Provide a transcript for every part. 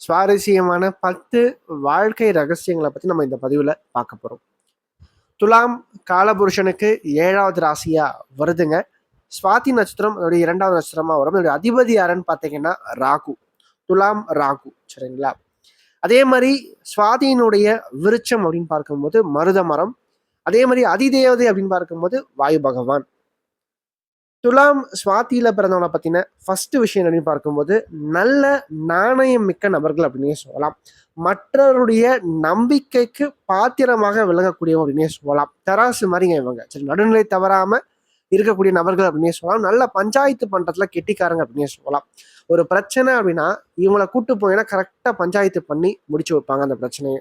சுவாரஸ்யமான பத்து வாழ்க்கை ரகசியங்களை பற்றி நம்ம இந்த பதிவில் பார்க்க போகிறோம் துலாம் காலபுருஷனுக்கு ஏழாவது ராசியாக வருதுங்க. சுவாதி நட்சத்திரம் அதோடைய இரண்டாவது நட்சத்திரமாக வரும். அதோடைய அதிபதி யாருன்னு பார்த்தீங்கன்னா ராகு. துலாம் ராகு சரிங்களா? அதே மாதிரி சுவாதியினுடைய விருட்சம் அப்படின்னு பார்க்கும்போது மருத மரம் அதே மாதிரி அதிதேவதை அப்படின்னு பார்க்கும்போது வாயு பகவான். துலாம் சுவாத்தியில பிறந்தவனை பத்தின ஃபர்ஸ்ட் விஷயம் அப்படின்னு பார்க்கும்போது நல்ல நாணயம் மிக்க நபர்கள் அப்படின்னே சொல்லலாம். மற்றவருடைய நம்பிக்கைக்கு பாத்திரமாக விளங்கக்கூடியவங்க அப்படின்னே சொல்லலாம். தராசு மாதிரிங்க இவங்க. சரி நடுநிலை தவறாம இருக்கக்கூடிய நபர்கள் அப்படின்னே சொல்லலாம். நல்ல பஞ்சாயத்து பண்றதுல கெட்டிக்காரங்க அப்படின்னே சொல்லலாம். ஒரு பிரச்சனை அப்படின்னா இவங்களை கூட்டு போனீங்கன்னா கரெக்டாக பஞ்சாயத்து பண்ணி முடிச்சு வைப்பாங்க அந்த பிரச்சனையை.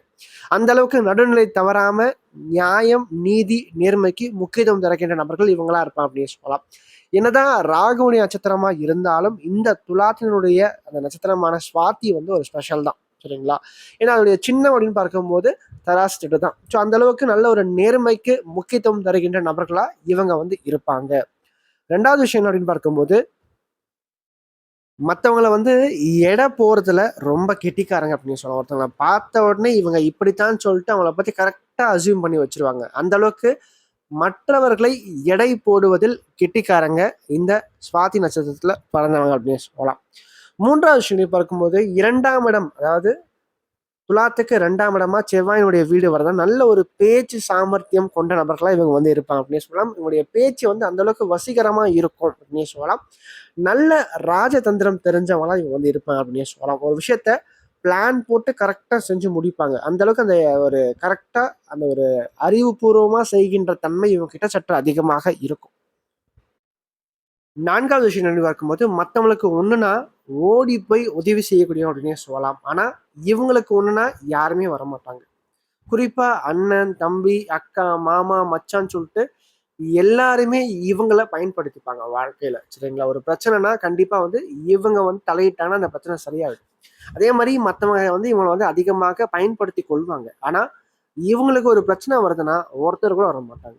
அந்த அளவுக்கு நடுநிலை தவறாம நியாயம் நீதி நேர்மைக்கு முக்கியத்துவம் தரக்கின்ற நபர்கள் இவங்களா இருப்பாங்க அப்படின்னு சொல்லலாம். என்னதான் ராகுவனி நட்சத்திரமா இருந்தாலும் இந்த துலாத்தினுடைய அந்த நட்சத்திரமான சுவாதி வந்து ஒரு ஸ்பெஷல் தான் சரிங்களா? ஏன்னா அதனுடைய சின்னம் அப்படின்னு பார்க்கும்போது தராசிட்டு தான். ஸோ அந்த அளவுக்கு நல்ல ஒரு நேர்மைக்கு முக்கியத்துவம் தருகின்ற நபர்களா இவங்க வந்து இருப்பாங்க. ரெண்டாவது விஷயம் என்ன அப்படின்னு பார்க்கும்போது மற்றவங்களை வந்து எடை போகிறதுல ரொம்ப கெட்டிக்காரங்க அப்படின்னு சொல்லலாம். ஒருத்தவங்களை பார்த்த உடனே இவங்க இப்படித்தான் சொல்லிட்டு அவங்கள பற்றி கரெக்டாக அசியூம் பண்ணி வச்சிருவாங்க. அந்த அளவுக்கு மற்றவர்களை எடை போடுவதில் கெட்டிக்காரங்க இந்த சுவாதி நட்சத்திரத்துல பிறந்தவங்க அப்படின்னு சொல்லலாம். மூன்றாவது விஷயம் பார்க்கும்போது இரண்டாம் இடம் அதாவது துலாத்துக்கு ரெண்டாம் இடமா செவ்வாயினுடைய வீடு வரதா நல்ல ஒரு பேச்சு சாமர்த்தியம் கொண்ட நபர்களா இவங்க வந்து இருப்பாங்க அப்படின்னு சொல்லலாம். இவங்களுடைய பேச்சு வந்து அந்த அளவுக்கு வசீகரமா இருக்கும் அப்படின்னு சொல்லலாம். நல்ல ராஜதந்திரம் தெரிஞ்சவங்களா இவங்க வந்து இருப்பாங்க அப்படின்னு சொல்லலாம். ஒரு விஷயத்த பிளான் போட்டு கரெக்டாக செஞ்சு முடிப்பாங்க. அந்த அளவுக்கு அந்த ஒரு கரெக்டாக அந்த ஒரு அறிவுபூர்வமாக செய்கின்ற தன்மை இவங்க கிட்ட சற்று அதிகமாக இருக்கும். நான்காவது விஷயம் என்ன பார்க்கும்போது மற்றவங்களுக்கு ஒன்றுனா ஓடி போய் உதவி செய்யக்கூடிய அப்படின்னே சொல்லலாம். ஆனால் இவங்களுக்கு ஒன்றுனா யாருமே வரமாட்டாங்க. குறிப்பாக அண்ணன் தம்பி அக்கா மாமா மச்சான்னு சொல்லிட்டு எல்லாருமே இவங்கள பயன்படுத்திப்பாங்க வாழ்க்கையில சரிங்களா? ஒரு பிரச்சனைனா கண்டிப்பா வந்து இவங்க வந்து தலையிட்டாங்கன்னா அந்த பிரச்சனை சரியாயிடும். அதே மாதிரி மற்றவங்க வந்து இவங்களை வந்து அதிகமாக பயன்படுத்தி கொள்வாங்க. ஆனா இவங்களுக்கு ஒரு பிரச்சனை வருதுன்னா ஒருத்தர் கூட வர மாட்டாங்க.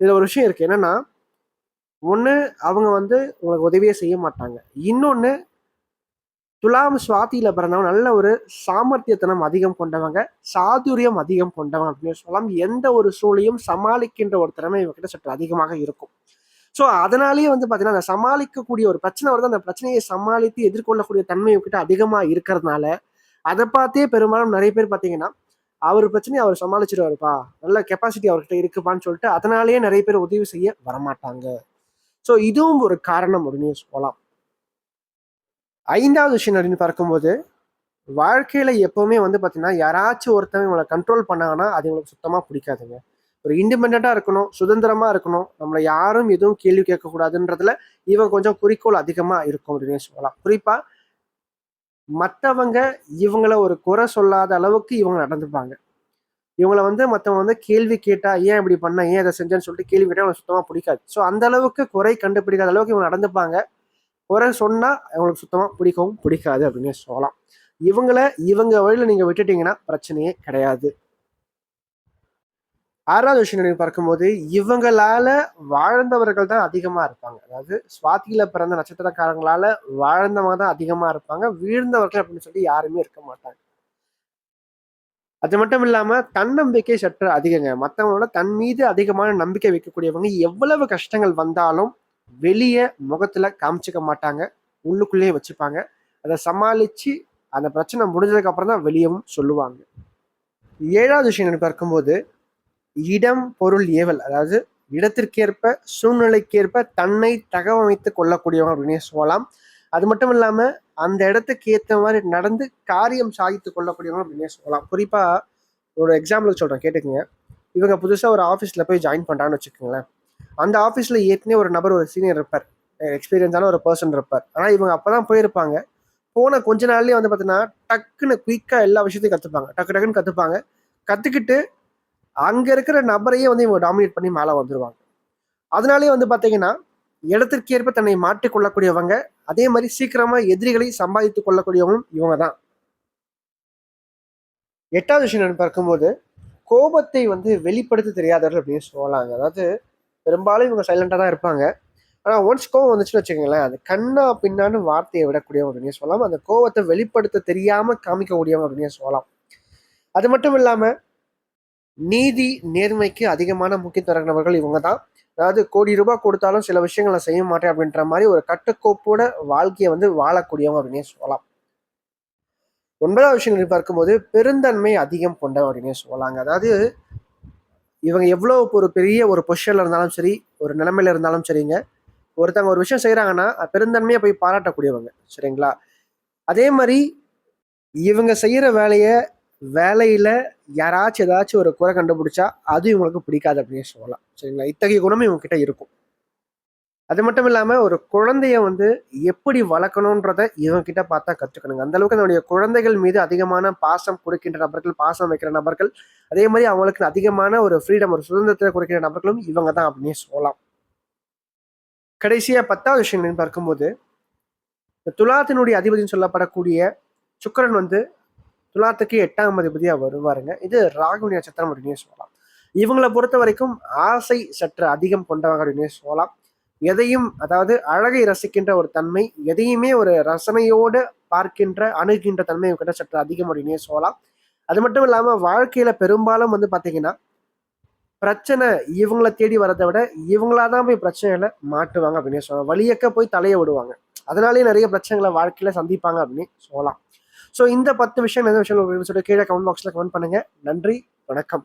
இதுல ஒரு விஷயம் இருக்கு. என்னன்னா ஒன்று அவங்க வந்து உங்களுக்கு உதவியே செய்ய மாட்டாங்க. இன்னொன்று துலாம் சுவாத்தியில் பிறந்தவங்க நல்ல ஒரு சாமர்த்தியத்தனம் அதிகம் கொண்டவங்க சாதுரியம் அதிகம் கொண்டவங்க அப்படின்னு சொல்லலாம். எந்த ஒரு சூழலையும் சமாளிக்கின்ற ஒரு திறமை இவங்ககிட்ட சற்று அதிகமாக இருக்கும். ஸோ அதனாலேயே வந்து பார்த்தீங்கன்னா அந்த சமாளிக்கக்கூடிய ஒரு பிரச்சனை வருது. அந்த பிரச்சனையை சமாளித்து எதிர்கொள்ளக்கூடிய தன்மை இவங்ககிட்ட அதிகமாக இருக்கிறதுனால அதை பார்த்தே பெரும்பாலும் நிறைய பேர் பார்த்தீங்கன்னா அவர் பிரச்சனையை அவர் சமாளிச்சிருவாருப்பா. நல்ல கெப்பாசிட்டி அவர்கிட்ட இருக்குப்பான்னு சொல்லிட்டு அதனாலேயே நிறைய பேர் உதவி செய்ய வரமாட்டாங்க. ஸோ இதுவும் ஒரு காரணம் அப்படின்னு சொல்லலாம். ஐந்தாவது விஷயம் அப்படின்னு பார்க்கும்போது வாழ்க்கையில் எப்போவுமே வந்து பார்த்தீங்கன்னா யாராச்சும் ஒருத்தவங்க இவங்களை கண்ட்ரோல் பண்ணாங்கன்னா அது இவங்களுக்கு சுத்தமாக பிடிக்காதுங்க. ஒரு இண்டிபெண்ட்டாக இருக்கணும் சுதந்திரமாக இருக்கணும் நம்மளை யாரும் எதுவும் கேள்வி கேட்கக்கூடாதுன்றதுல இவன் கொஞ்சம் குறிக்கோள் அதிகமாக இருக்கும் அப்படின்னு சொல்லலாம். குறிப்பாக மற்றவங்க இவங்கள ஒரு குறை சொல்லாத அளவுக்கு இவங்க நடந்துப்பாங்க. இவங்களை வந்து மற்றவங்க வந்து கேள்வி கேட்டால் ஏன் இப்படி பண்ண? ஏன் இதை செஞ்சேன்னு சொல்லிட்டு கேள்வி கேட்டால் அவங்களுக்கு சுத்தமாக பிடிக்காது. ஸோ அந்த அளவுக்கு குறை கண்டுபிடிக்காத அளவுக்கு இவங்க நடந்துப்பாங்க. குறை சொன்னால் அவங்களுக்கு சுத்தமாக பிடிக்கவும் பிடிக்காது அப்படின்னு சொல்லலாம். இவங்கள இவங்க வழியில் நீங்கள் விட்டுட்டீங்கன்னா பிரச்சனையே கிடையாது. ஆறாவது விஷயம் நீங்க பார்க்கும்போது இவங்களால வாழ்ந்தவர்கள் தான் அதிகமாக இருப்பாங்க. அதாவது சுவாத்தியில பிறந்த நட்சத்திரக்காரங்களால வாழ்ந்தவங்க தான் அதிகமாக இருப்பாங்க. வீழ்ந்தவர்கள் அப்படின்னு சொல்லி யாருமே இருக்க மாட்டாங்க. அது மட்டும் இல்லாம தன்னம்பிக்கை சற்று அதிகங்க. மற்றவங்களோட தன் மீது அதிகமான நம்பிக்கை வைக்கக்கூடியவங்க எவ்வளவு கஷ்டங்கள் வந்தாலும் வெளியே முகத்தில் காமிச்சிக்க மாட்டாங்க. உள்ளுக்குள்ளேயே வச்சுப்பாங்க. அதை சமாளித்து அந்த பிரச்சனை முடிஞ்சதுக்கு அப்புறம் தான் வெளியவும் சொல்லுவாங்க. ஏழாவது விஷயம் எனக்கு பார்க்கும்போது இடம் பொருள் ஏவல் அதாவது இடத்திற்கேற்ப சூழ்நிலைக்கேற்ப தன்னை தகவமைத்து கொள்ளக்கூடியவங்க அப்படின்னே சொல்லலாம். அது மட்டும் இல்லாமல் அந்த இடத்துக்கு ஏற்ற மாதிரி நடந்து காரியம் சாதித்து கொள்ளக்கூடியவங்க அப்படின்னே சொல்லலாம். குறிப்பாக ஒரு எக்ஸாம்பிளுக்கு சொல்கிறேன் கேட்டுக்கங்க. இவங்க புதுசாக ஒரு ஆஃபீஸில் போய் ஜாயின் பண்ணுறான்னு வச்சுக்கோங்களேன். அந்த ஆஃபீஸில் ஏற்கனவே ஒரு நபர் ஒரு சீனியர் இருப்பார். எக்ஸ்பீரியன்ஸான ஒரு பர்சன் இருப்பார். ஆனால் இவங்க அப்போ தான் போயிருப்பாங்க. போன கொஞ்ச நாள்லேயே வந்து பார்த்தீங்கன்னா டக்குன்னு குயிக்காக எல்லா விஷயத்தையும் கற்றுப்பாங்க டக்கு டக்குன்னு கற்றுப்பாங்க கற்றுக்கிட்டு அங்கே இருக்கிற நபரையே வந்து இவங்க டாமினேட் பண்ணி மேலே வந்துடுவாங்க அதனாலேயே வந்து பார்த்தீங்கன்னா இடத்திற்கேற்ப தன்னை மாற்றிக்கொள்ளக்கூடியவங்க அதே மாதிரி சீக்கிரமாக எதிரிகளை சம்பாதித்து கொள்ளக்கூடியவங்களும் இவங்க தான் எட்டாவது விஷயம் பார்க்கும்போது கோபத்தை வந்து வெளிப்படுத்த தெரியாதவர்கள் அப்படின்னு சொல்லலாங்க. அதாவது பெரும்பாலும் இவங்க சைலண்டாக தான் இருப்பாங்க. ஆனால் ஒன்ஸ் கோவம் வந்துச்சுன்னு வச்சுக்கோங்களேன் அது கண்ணா பின்னான்னு வார்த்தையை விடக்கூடியவங்க அப்படின்னு சொல்லலாம். அந்த கோவத்தை வெளிப்படுத்த தெரியாமல் காமிக்கக்கூடியவங்க அப்படின்னு சொல்லலாம். அது மட்டும் இல்லாமல் நீதி நேர்மைக்கு அதிகமான முக்கியத்துவம் தரக்கூடியவர்கள் இவங்க தான். அதாவது கோடி ரூபாய் கொடுத்தாலும் சில விஷயங்களை செய்ய மாட்டேன் அப்படின்ற மாதிரி ஒரு கட்டுக்கோப்போட வாழ்க்கையை வந்து வாழக்கூடியவங்க அப்படின்னு சொல்லலாம். ஒன்பதாவது விஷயங்கள் பார்க்கும்போது பெருந்தன்மை அதிகம் கொண்டவன் அப்படின்னே சொல்லலாங்க. அதாவது இவங்க எவ்வளோ ஒரு பெரிய ஒரு பொஷனில் இருந்தாலும் சரி ஒரு நிலைமையில இருந்தாலும் சரிங்க. ஒருத்தவங்க ஒரு விஷயம் செய்கிறாங்கன்னா பெருந்தன்மையை போய் பாராட்டக்கூடியவங்க சரிங்களா? அதே மாதிரி இவங்க செய்கிற வேலையை வேலையில் யாராச்சும் ஏதாச்சும் ஒரு குறை கண்டுபிடிச்சா அது இவங்களுக்கு பிடிக்காது அப்படின்னு சொல்லலாம் சரிங்களா? இத்தகைய குணமும் இவங்க கிட்ட இருக்கும். அது மட்டும் இல்லாமல் ஒரு குழந்தைய வந்து எப்படி வளர்க்கணுன்றத இவங்க கிட்ட பார்த்தா கற்றுக்கணுங்க அந்த அளவுக்கு அதனுடைய குழந்தைகள் மீது அதிகமான பாசம் கொடுக்கின்ற நபர்கள் பாசம் வைக்கிற நபர்கள் அதே மாதிரி அவங்களுக்கு அதிகமான ஒரு ஃப்ரீடம் ஒரு சுதந்திரத்தை கொடுக்கிற நபர்களும் இவங்க தான் அப்படின்னு சொல்லலாம். கடைசியாக பத்தாவது விஷயம் பார்க்கும்போது இந்த துலாத்தினுடைய அதிபதினு சொல்லப்படக்கூடிய சுக்கரன் வந்து துலாத்துக்கு எட்டாம் அதிபதியாக வருவாருங்க. இது ராகுனி நட்சத்திரம் அப்படின்னு சொல்லலாம். இவங்களை பொறுத்த வரைக்கும் ஆசை சற்று அதிகம் கொண்டவங்க அப்படின்னு சொல்லலாம். எதையும் அதாவது அழகை ரசிக்கின்ற ஒரு தன்மை எதையுமே ஒரு ரசனையோடு பார்க்கின்ற அணுகின்ற தன்மை கிட்ட சற்று அதிகம் அப்படின்னே சொல்லலாம். அது மட்டும் இல்லாமல் வாழ்க்கையில் பெரும்பாலும் வந்து பார்த்தீங்கன்னா பிரச்சனை இவங்கள தேடி வரதை விட இவங்களா தான் போய் பிரச்சனைகளை மாட்டுவாங்க அப்படின்னு சொல்லலாம். வழியக்க போய் தலையை விடுவாங்க. அதனாலேயே நிறைய பிரச்சனைகளை வாழ்க்கையில் சந்திப்பாங்க அப்படின்னு சொல்லலாம். ஸோ இந்த பத்து விஷயம் என்ன விஷயம் சொல்லிட்டு கீழே கமெண்ட் பாக்ஸில் கமெண்ட் பண்ணுங்கள் நன்றி வணக்கம்.